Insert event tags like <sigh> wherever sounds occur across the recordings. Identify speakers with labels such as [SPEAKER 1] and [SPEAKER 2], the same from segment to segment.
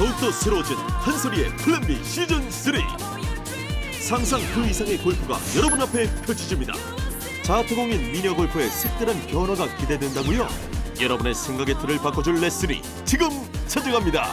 [SPEAKER 1] 더욱더 새로워진 한솔이의 플랜 B 시즌 3 상상 그 이상의 골프가 여러분 앞에 펼쳐집니다. 자투공인 미녀 골프의 색다른 변화가 기대된다고요? 여러분의 생각의 틀을 바꿔줄 레슨이 지금 찾아갑니다.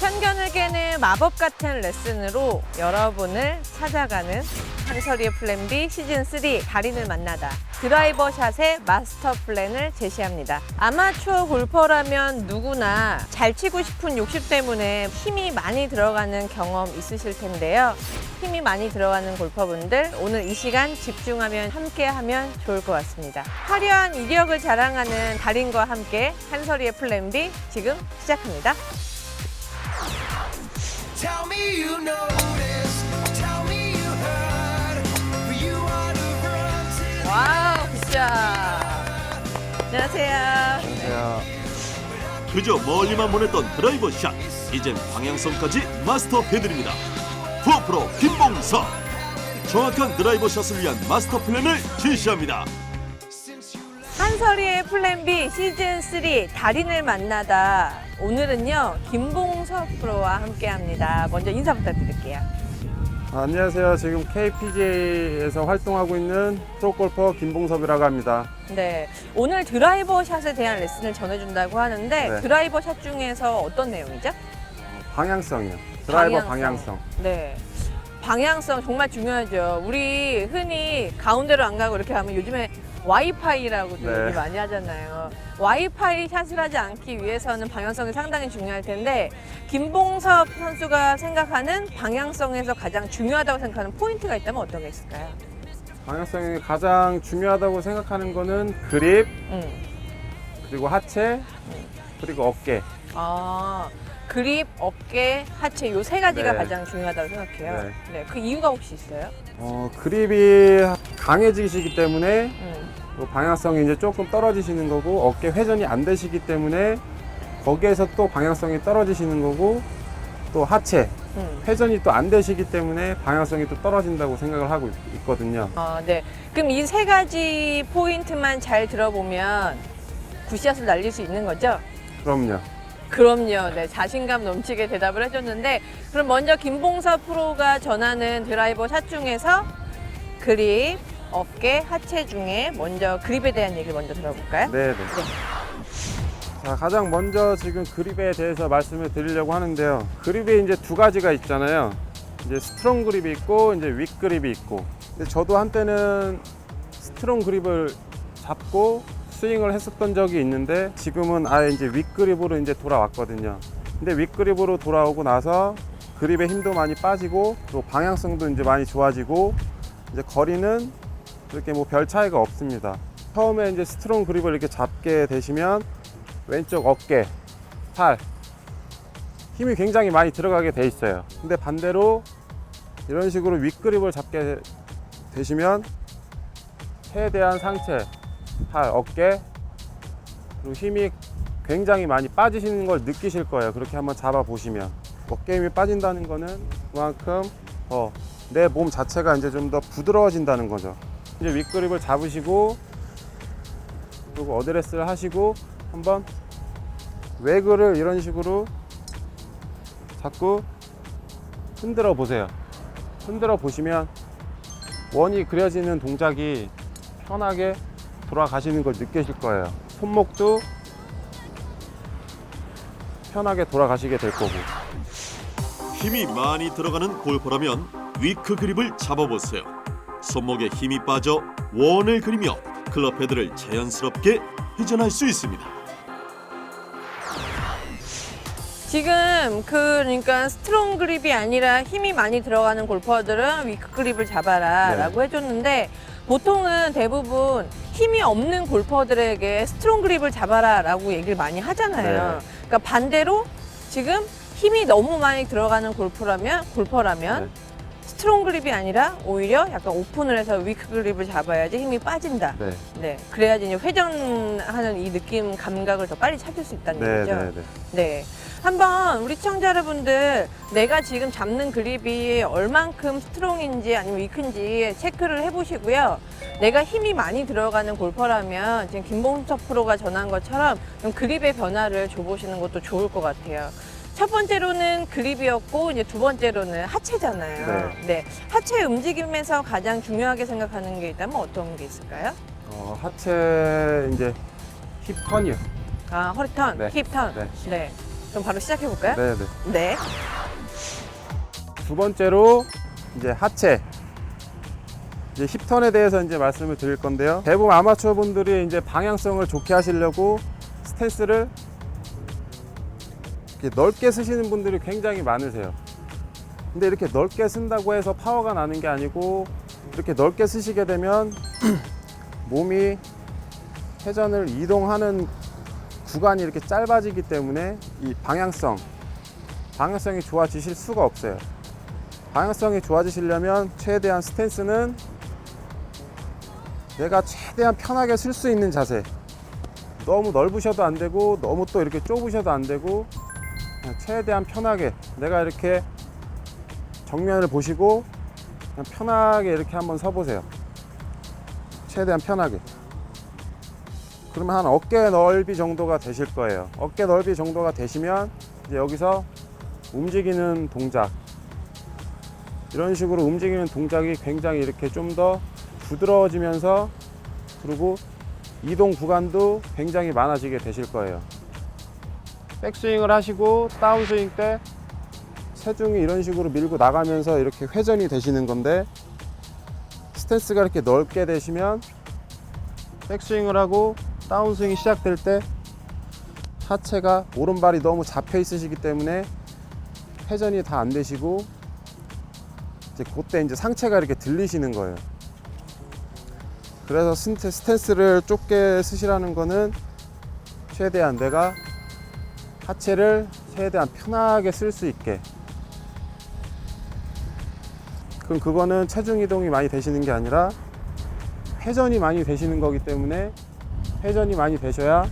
[SPEAKER 2] 편견을 깨는 마법 같은 레슨으로 여러분을 찾아가는 한설이의 플랜 B 시즌 3 달인을 만나다 드라이버 샷의 마스터 플랜을 제시합니다. 아마추어 골퍼라면 누구나 잘 치고 싶은 욕심 때문에 힘이 많이 들어가는 경험 있으실 텐데요. 힘이 많이 들어가는 골퍼분들 오늘 이 시간 집중하면 함께 하면 좋을 것 같습니다. 화려한 이력을 자랑하는 달인과 함께 한설이의 플랜 B 지금 시작합니다.
[SPEAKER 3] Tell me you noticed. Tell
[SPEAKER 2] 와우, 굿샷. 안녕하세요.
[SPEAKER 1] 그저 멀리만 보냈던 드라이버 샷 이젠 방향성까지 마스터해드립니다 투어프로 김봉서 정확한 드라이버 샷을 위한 마스터 플랜을 제시합니다
[SPEAKER 2] 한설이의 플랜 B 시즌 3 달인을 만나다. 오늘은요, 김봉석 프로와 함께 합니다. 먼저 인사 부탁드릴게요.
[SPEAKER 4] 아, 안녕하세요. 지금 KPGA에서 활동하고 있는 프로골퍼 김봉섭이라고 합니다.
[SPEAKER 2] 네. 오늘 드라이버 샷에 대한 레슨을 전해준다고 하는데,
[SPEAKER 4] 네.
[SPEAKER 2] 드라이버 샷 중에서 어떤 내용이죠?
[SPEAKER 4] 방향성이요. 드라이버 방향성.
[SPEAKER 2] 네. 방향성 정말 중요하죠. 우리 흔히 가운데로 안 가고 이렇게 하면 요즘에 와이파이라고 도
[SPEAKER 4] 네.
[SPEAKER 2] 얘기 많이 하잖아요. 와이파이 샷을 하지 않기 위해서는 방향성이 상당히 중요할 텐데 김봉섭 선수가 생각하는 방향성에서 가장 중요하다고 생각하는 포인트가 있다면 어떤 게 있을까요?
[SPEAKER 4] 방향성이 가장 중요하다고 생각하는 거는 그립,
[SPEAKER 2] 음.
[SPEAKER 4] 그리고 하체, 그리고 어깨.
[SPEAKER 2] 아, 그립, 어깨, 하체 요 세 가지가
[SPEAKER 4] 네.
[SPEAKER 2] 가장 중요하다고 생각해요.
[SPEAKER 4] 네.
[SPEAKER 2] 네. 그 이유가 혹시 있어요?
[SPEAKER 4] 어, 그립이 강해지시기 때문에
[SPEAKER 2] 음.
[SPEAKER 4] 또 방향성이 이제 조금 떨어지시는 거고 어깨 회전이 안 되시기 때문에 거기에서 또 방향성이 떨어지시는 거고 또 하체
[SPEAKER 2] 음.
[SPEAKER 4] 회전이 또 안 되시기 때문에 방향성이 또 떨어진다고 생각을 하고 있- 있거든요.
[SPEAKER 2] 아, 네. 그럼 이 세 가지 포인트만 잘 들어보면 굿샷을 날릴 수 있는 거죠?
[SPEAKER 4] 그럼요.
[SPEAKER 2] 그럼요. 네. 자신감 넘치게 대답을 해줬는데, 그럼 먼저 김봉서 프로가 전하는 드라이버 샷 중에서 그립, 어깨, 하체 중에 먼저 그립에 대한 얘기를 먼저 들어볼까요?
[SPEAKER 4] 네, 네. 자, 가장 먼저 지금 그립에 대해서 말씀을 드리려고 하는데요. 그립이 이제 두 가지가 있잖아요. 이제 스트롱 그립이 있고 이제 윗 그립이 있고. 근데 저도 한때는 스트롱 그립을 잡고 스윙을 했었던 적이 있는데 지금은 아예 이제 윗 그립으로 이제 돌아왔거든요. 근데 윗 그립으로 돌아오고 나서 그립의 힘도 많이 빠지고 또 방향성도 이제 많이 좋아지고 이제 거리는 이렇게 뭐 별 차이가 없습니다. 처음에 이제 스트롱 그립을 이렇게 잡게 되시면 왼쪽 어깨, 팔 힘이 굉장히 많이 들어가게 돼 있어요. 근데 반대로 이런 식으로 윗그립을 잡게 되시면 최대한 상체, 팔, 어깨 그리고 힘이 굉장히 많이 빠지시는 걸 느끼실 거예요. 그렇게 한번 잡아 보시면 어깨 힘이 빠진다는 거는 그만큼 더내몸 자체가 이제 좀 더 부드러워진다는 거죠. 이제 윗그립을 잡으시고 그리고 어드레스를 하시고 한번 외그를 이런 식으로 자꾸 흔들어 보세요. 흔들어 보시면 원이 그려지는 동작이 편하게 돌아가시는 걸 느끼실 거예요. 손목도 편하게 돌아가시게 될 거고.
[SPEAKER 1] 힘이 많이 들어가는 골퍼라면 위크 그립을 잡아보세요. 손목에 힘이 빠져 원을 그리며 클럽 헤드를 자연스럽게 회전할 수 있습니다.
[SPEAKER 2] 지금 그 그러니까 스트롱 그립이 아니라 힘이 많이 들어가는 골퍼들은 위크 그립을 잡아라라고 해줬는데 보통은 대부분 힘이 없는 골퍼들에게 스트롱 그립을 잡아라 라고 얘기를 많이 하잖아요.
[SPEAKER 4] 네.
[SPEAKER 2] 그러니까 반대로 지금 힘이 너무 많이 들어가는 골프라면 골퍼라면
[SPEAKER 4] 네.
[SPEAKER 2] 스트롱 그립이 아니라 오히려 약간 오픈을 해서 위크 그립을 잡아야지 힘이 빠진다.
[SPEAKER 4] 네.
[SPEAKER 2] 네, 그래야지 이제 회전하는 이 느낌 감각을 더 빨리 찾을 수 있다는
[SPEAKER 4] 네,
[SPEAKER 2] 얘기죠.
[SPEAKER 4] 네, 네.
[SPEAKER 2] 네. 한번 우리 시청자 여러분들 내가 지금 잡는 그립이 얼만큼 스트롱인지 아니면 위크인지 체크를 해보시고요. 내가 힘이 많이 들어가는 골퍼라면 지금 김봉석 프로가 전한 것처럼 좀 그립의 변화를 줘보시는 것도 좋을 것 같아요. 첫 번째로는 그립이었고 이제 두 번째로는 하체잖아요. 네. 하체 움직임에서 가장 중요하게 생각하는 게 있다면 어떤 게 있을까요?
[SPEAKER 4] 어, 하체 이제 힙 턴이요.
[SPEAKER 2] 아 허리 턴,
[SPEAKER 4] 네.
[SPEAKER 2] 힙 턴.
[SPEAKER 4] 네.
[SPEAKER 2] 네. 그럼 바로 시작해 볼까요?
[SPEAKER 4] 네, 네.
[SPEAKER 2] 네.
[SPEAKER 4] 두 번째로 이제 하체. 이제 힙 턴에 대해서 이제 말씀을 드릴 건데요. 대부분 아마추어 분들이 이제 방향성을 좋게 하시려고 스탠스를 넓게 쓰시는 분들이 굉장히 많으세요. 근데 이렇게 넓게 쓴다고 해서 파워가 나는 게 아니고 이렇게 넓게 쓰시게 되면 <clears throat> 몸이 회전을 이동하는 구간이 이렇게 짧아지기 때문에 이 방향성, 방향성이 좋아지실 수가 없어요. 방향성이 좋아지시려면 최대한 스탠스는 내가 최대한 편하게 쓸 수 있는 자세. 너무 넓으셔도 안 되고 너무 또 이렇게 좁으셔도 안 되고 최대한 편하게 내가 이렇게 정면을 보시고 그냥 편하게 이렇게 한번 서보세요. 최대한 편하게. 그러면 한 어깨 넓이 정도가 되실 거예요. 어깨 넓이 정도가 되시면 이제 여기서 움직이는 동작 이런 식으로 움직이는 동작이 굉장히 이렇게 좀 더 부드러워지면서 그리고 이동 구간도 굉장히 많아지게 되실 거예요. 백스윙을 하시고 다운스윙 때 체중이 이런 식으로 밀고 나가면서 이렇게 회전이 되시는 건데 스탠스가 이렇게 넓게 되시면 백스윙을 하고 다운스윙이 시작될 때 하체가 오른발이 너무 잡혀 있으시기 때문에 회전이 다 안 되시고 이제 그때 이제 상체가 이렇게 들리시는 거예요. 그래서 스탠- 스탠스를 좁게 쓰시라는 거는 최대한 내가 하체를 최대한 편하게 쓸 수 있게. 그럼 그거는 체중 이동이 많이 되시는 게 아니라 회전이 많이 되시는 거기 때문에 회전이 많이 되셔야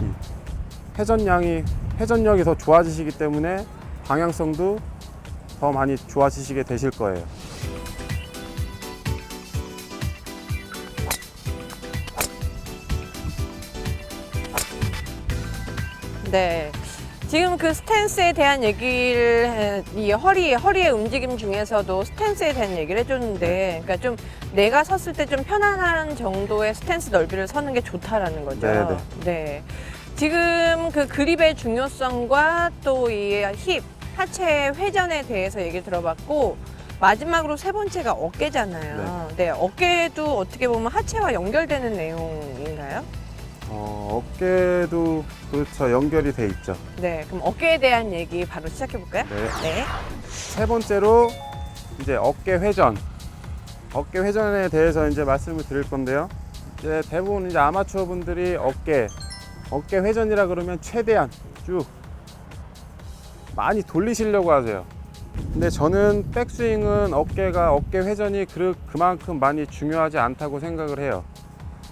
[SPEAKER 4] 이 회전량이 회전력이 더 좋아지시기 때문에 방향성도 더 많이 좋아지시게 되실 거예요.
[SPEAKER 2] 네. 지금 그 스탠스에 대한 얘기를 해- 이 허리 허리의 움직임 중에서도 스탠스에 대한 얘기를 해줬는데, 그러니까 좀 내가 섰을 때 좀 편안한 정도의 스탠스 넓이를 서는 게 좋다라는 거죠.
[SPEAKER 4] 네, 네.
[SPEAKER 2] 네. 지금 그 그립의 중요성과 또 이 힙 하체 회전에 대해서 얘기 들어봤고 마지막으로 세 번째가 어깨잖아요. 네. 어깨도 어떻게 보면 하체와 연결되는 내용인가요?
[SPEAKER 4] 어, 어깨도 그렇죠 연결이 돼 있죠.
[SPEAKER 2] 네. 그럼 어깨에 대한 얘기 바로 시작해 볼까요?
[SPEAKER 4] 네.
[SPEAKER 2] 네.
[SPEAKER 4] 세 번째로 이제 어깨 회전. 어깨 회전에 대해서 이제 말씀을 드릴 건데요. 이제 대부분 이제 아마추어 분들이 어깨 어깨 회전이라 그러면 최대한 쭉 많이 돌리시려고 하세요. 근데 저는 백스윙은 어깨가 어깨 회전이 그, 그만큼 많이 중요하지 않다고 생각을 해요.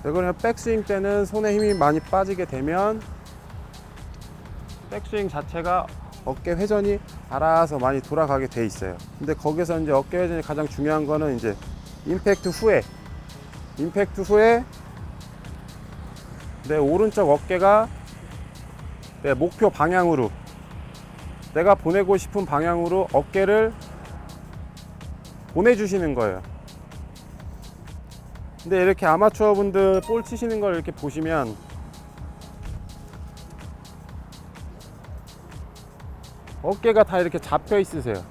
[SPEAKER 4] 왜 그러냐면 백스윙 때는 손에 힘이 많이 빠지게 되면 백스윙 자체가 어깨 회전이 알아서 많이 돌아가게 돼 있어요. 근데 거기서 이제 어깨 회전이 가장 중요한 거는 이제 임팩트 후에 임팩트 후에 내 오른쪽 어깨가 내 목표 방향으로 내가 보내고 싶은 방향으로 어깨를 보내주시는 거예요. 근데 이렇게 아마추어 분들 볼 치시는 걸 이렇게 보시면 어깨가 다 이렇게 잡혀 있으세요.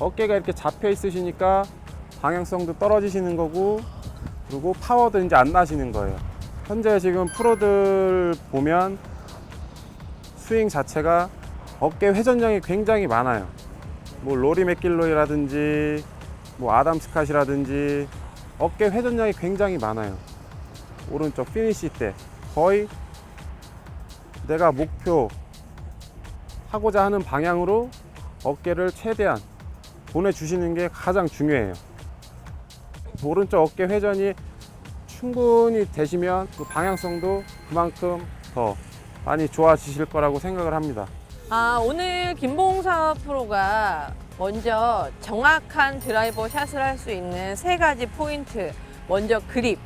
[SPEAKER 4] 어깨가 이렇게 잡혀 있으시니까 방향성도 떨어지시는 거고 그리고 파워도 이제 안 나시는 거예요. 현재 지금 프로들 보면 스윙 자체가 어깨 회전량이 굉장히 많아요. 뭐 로리 맥길로이라든지 뭐 아담 스캇이라든지 어깨 회전량이 굉장히 많아요. 오른쪽 피니시 때 거의 내가 목표 하고자 하는 방향으로 어깨를 최대한 보내주시는 게 가장 중요해요. 오른쪽 어깨 회전이 충분히 되시면 그 방향성도 그만큼 더 많이 좋아지실 거라고 생각을 합니다.
[SPEAKER 2] 아, 오늘 김봉서 프로가 먼저 정확한 드라이버 샷을 할 수 있는 세 가지 포인트. 먼저 그립,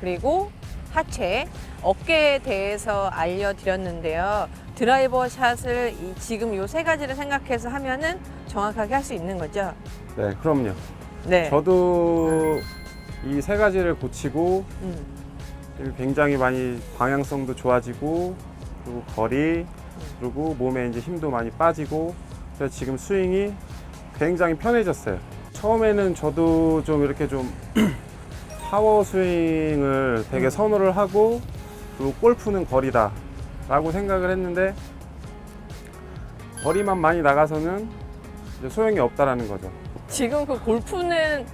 [SPEAKER 2] 그리고 하체, 어깨에 대해서 알려드렸는데요. 드라이버 샷을 이- 지금 요 세 가지를 생각해서 하면은 정확하게 할 수 있는 거죠.
[SPEAKER 4] 네, 그럼요.
[SPEAKER 2] 네.
[SPEAKER 4] 저도 이 세 가지를 고치고
[SPEAKER 2] 음,
[SPEAKER 4] 굉장히 많이 방향성도 좋아지고 그리고 거리 그리고 몸에 이제 힘도 많이 빠지고 그래서 지금 스윙이 굉장히 편해졌어요. 처음에는 저도 좀 이렇게 좀 <clears throat> 파워 스윙을 되게 선호를 하고 그리고 골프는 거리다 라고 생각을 했는데 거리만 많이 나가서는 소용이 없다라는 거죠.
[SPEAKER 2] 지금 그 골프는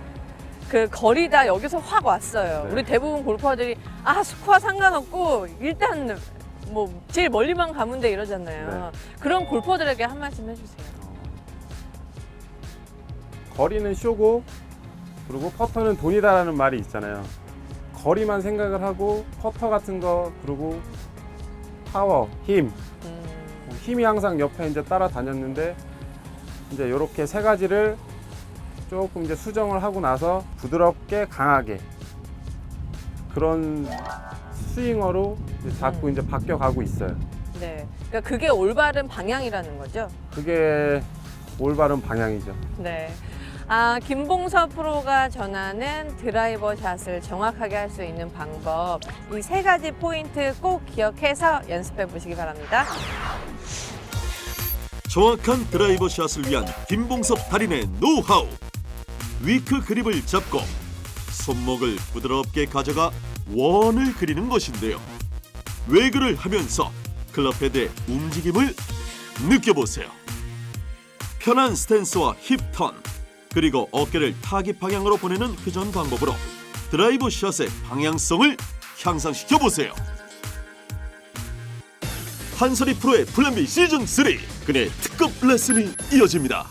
[SPEAKER 2] 그 거리다 여기서 확 왔어요.
[SPEAKER 4] 네.
[SPEAKER 2] 우리 대부분 골퍼들이 아 스코어 상관없고 일단 뭐 제일 멀리만 가면 돼 이러잖아요. 그런 골퍼들에게 한 말씀 해주세요.
[SPEAKER 4] 거리는 쇼고 그리고 퍼터는 돈이다라는 말이 있잖아요. 거리만 생각을 하고 퍼터 같은 거 그리고 파워, 힘,
[SPEAKER 2] 음,
[SPEAKER 4] 힘이 항상 옆에 이제 따라다녔는데 이제 이렇게 세 가지를 조금 이제 수정을 하고 나서 부드럽게 강하게 그런 스윙어로 이제 자꾸
[SPEAKER 2] 음.
[SPEAKER 4] 이제 바뀌어 가고 있어요.
[SPEAKER 2] 네. 그러니까 그게 올바른 방향이라는 거죠.
[SPEAKER 4] 그게 올바른 방향이죠.
[SPEAKER 2] 네. 아, 김봉서 프로가 전하는 드라이버 샷을 정확하게 할 수 있는 방법. 이 세 가지 포인트 꼭 기억해서 연습해 보시기 바랍니다.
[SPEAKER 1] 정확한 드라이버 샷을 위한 김봉섭 달인의 노하우 위크 그립을 잡고 손목을 부드럽게 가져가 원을 그리는 것인데요 외그를 하면서 클럽 헤드의 움직임을 느껴보세요 편한 스탠스와 힙 턴 그리고 어깨를 타깃 방향으로 보내는 회전 방법으로 드라이버 샷의 방향성을 향상시켜 보세요 한솔이 프로의 플랜 B 시즌 3 그의 특급 레슨이 이어집니다.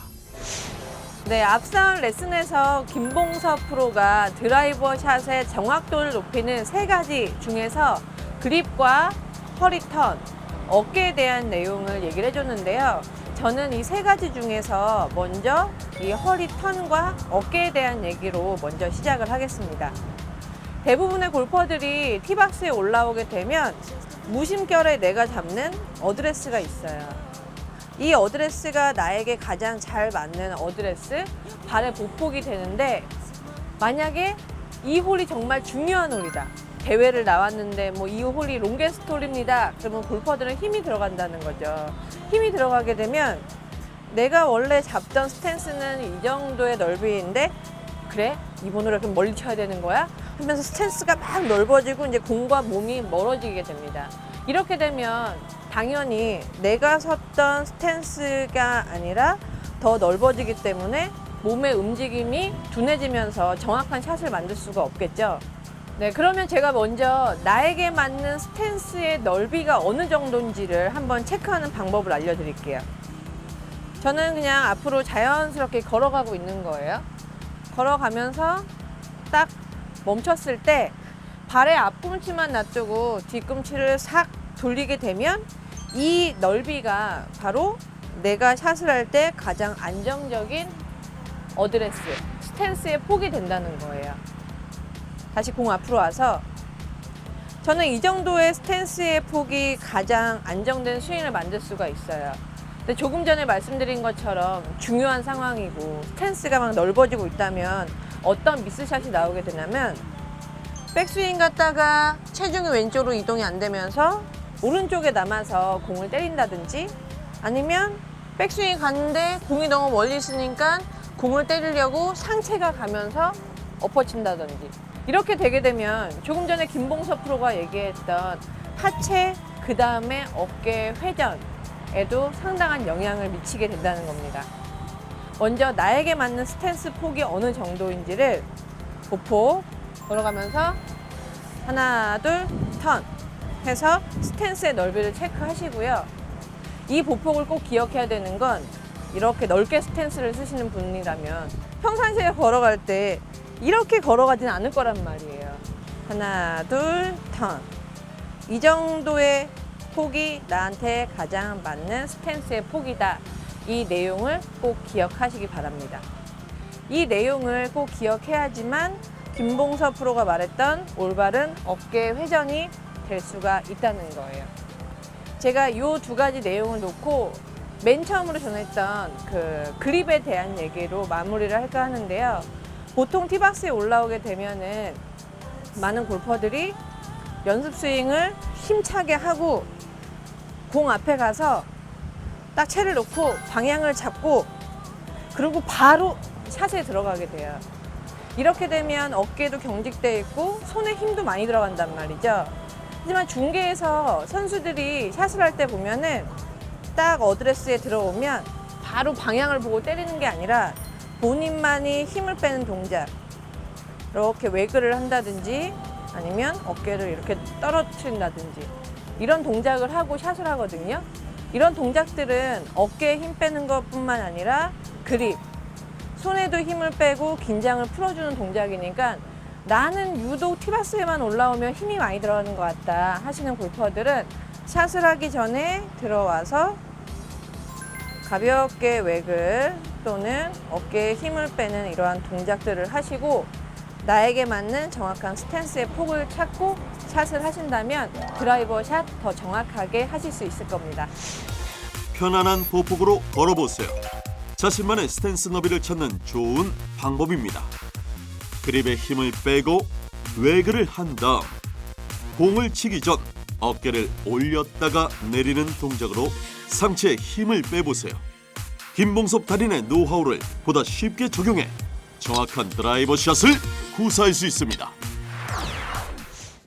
[SPEAKER 2] 네, 앞선 레슨에서 김봉서 프로가 드라이버 샷의 정확도를 높이는 세 가지 중에서 그립과 허리 턴, 어깨에 대한 내용을 얘기를 해줬는데요. 저는 이 세 가지 중에서 먼저 이 허리 턴과 어깨에 대한 얘기로 먼저 시작을 하겠습니다. 대부분의 골퍼들이 티박스에 올라오게 되면 무심결에 내가 잡는 어드레스가 있어요. 이 어드레스가 나에게 가장 잘 맞는 어드레스, 발의 보폭이 되는데 만약에 이 홀이 정말 중요한 홀이다. 대회를 나왔는데 뭐이 홀이 롱게스트 홀입니다. 그러면 골퍼들은 힘이 들어간다는 거죠. 힘이 들어가게 되면 내가 원래 잡던 스탠스는 이 정도의 넓이인데 그래? 이번으로 그럼 멀리 쳐야 되는 거야? 하면서 스탠스가 막 넓어지고 이제 공과 몸이 멀어지게 됩니다. 이렇게 되면 당연히 내가 섰던 스탠스가 아니라 더 넓어지기 때문에 몸의 움직임이 둔해지면서 정확한 샷을 만들 수가 없겠죠. 네, 그러면 제가 먼저 나에게 맞는 스탠스의 넓이가 어느 정도인지를 한번 체크하는 방법을 알려드릴게요. 저는 그냥 앞으로 자연스럽게 걸어가고 있는 거예요. 걸어가면서 딱 멈췄을 때 발의 앞꿈치만 놔두고 뒤꿈치를 싹 돌리게 되면 이 넓이가 바로 내가 샷을 할 때 가장 안정적인 어드레스, 스탠스의 폭이 된다는 거예요. 다시 공 앞으로 와서 저는 이 정도의 스탠스의 폭이 가장 안정된 스윙을 만들 수가 있어요. 근데 조금 전에 말씀드린 것처럼 중요한 상황이고 스탠스가 막 넓어지고 있다면 어떤 미스샷이 나오게 되냐면 백스윙 갔다가 체중이 왼쪽으로 이동이 안 되면서 오른쪽에 남아서 공을 때린다든지 아니면 백스윙 갔는데 공이 너무 멀리 있으니까 공을 때리려고 상체가 가면서 엎어친다든지 이렇게 되게 되면 조금 전에 김봉서 프로가 얘기했던 하체 그 다음에 어깨 회전에도 상당한 영향을 미치게 된다는 겁니다. 먼저 나에게 맞는 스탠스 폭이 어느 정도인지를 보폭 걸어가면서 하나 둘 턴 해서 스탠스의 넓이를 체크하시고요. 이 보폭을 꼭 기억해야 되는 건 이렇게 넓게 스탠스를 쓰시는 분이라면 평상시에 걸어갈 때 이렇게 걸어가진 않을 거란 말이에요. 하나 둘 턴. 이 정도의 폭이 나한테 가장 맞는 스탠스의 폭이다. 이 내용을 꼭 기억하시기 바랍니다. 이 내용을 꼭 기억해야지만 김봉서 프로가 말했던 올바른 어깨 회전이 될 수가 있다는 거예요. 제가 이 두 가지 내용을 놓고 맨 처음으로 전했던 그 그립에 대한 얘기로 마무리를 할까 하는데요. 보통 티박스에 올라오게 되면은 많은 골퍼들이 연습 스윙을 힘차게 하고 공 앞에 가서 딱 채를 놓고 방향을 잡고 그리고 바로 샷에 들어가게 돼요. 이렇게 되면 어깨도 경직돼 있고 손에 힘도 많이 들어간단 말이죠. 하지만 중계에서 선수들이 샷을 할 때 보면은 딱 어드레스에 들어오면 바로 방향을 보고 때리는 게 아니라 본인만이 힘을 빼는 동작. 이렇게 웨그를 한다든지 아니면 어깨를 이렇게 떨어뜨린다든지 이런 동작을 하고 샷을 하거든요. 이런 동작들은 어깨에 힘 빼는 것뿐만 아니라 그립, 손에도 힘을 빼고 긴장을 풀어주는 동작이니까 나는 유독 티바스에만 올라오면 힘이 많이 들어가는 것 같다 하시는 골퍼들은 샷을 하기 전에 들어와서 가볍게 웨글 또는 어깨에 힘을 빼는 이러한 동작들을 하시고 나에게 맞는 정확한 스탠스의 폭을 찾고 샷을 하신다면 드라이버 샷 더 정확하게 하실 수 있을 겁니다.
[SPEAKER 1] 편안한 보폭으로 걸어보세요. 자신만의 스탠스 너비를 찾는 좋은 방법입니다. 그립에 힘을 빼고 웨그를 한 다음 공을 치기 전 어깨를 올렸다가 내리는 동작으로 상체에 힘을 빼보세요. 김봉섭 달인의 노하우를 보다 쉽게 적용해 정확한 드라이버 샷을 구사할 수 있습니다.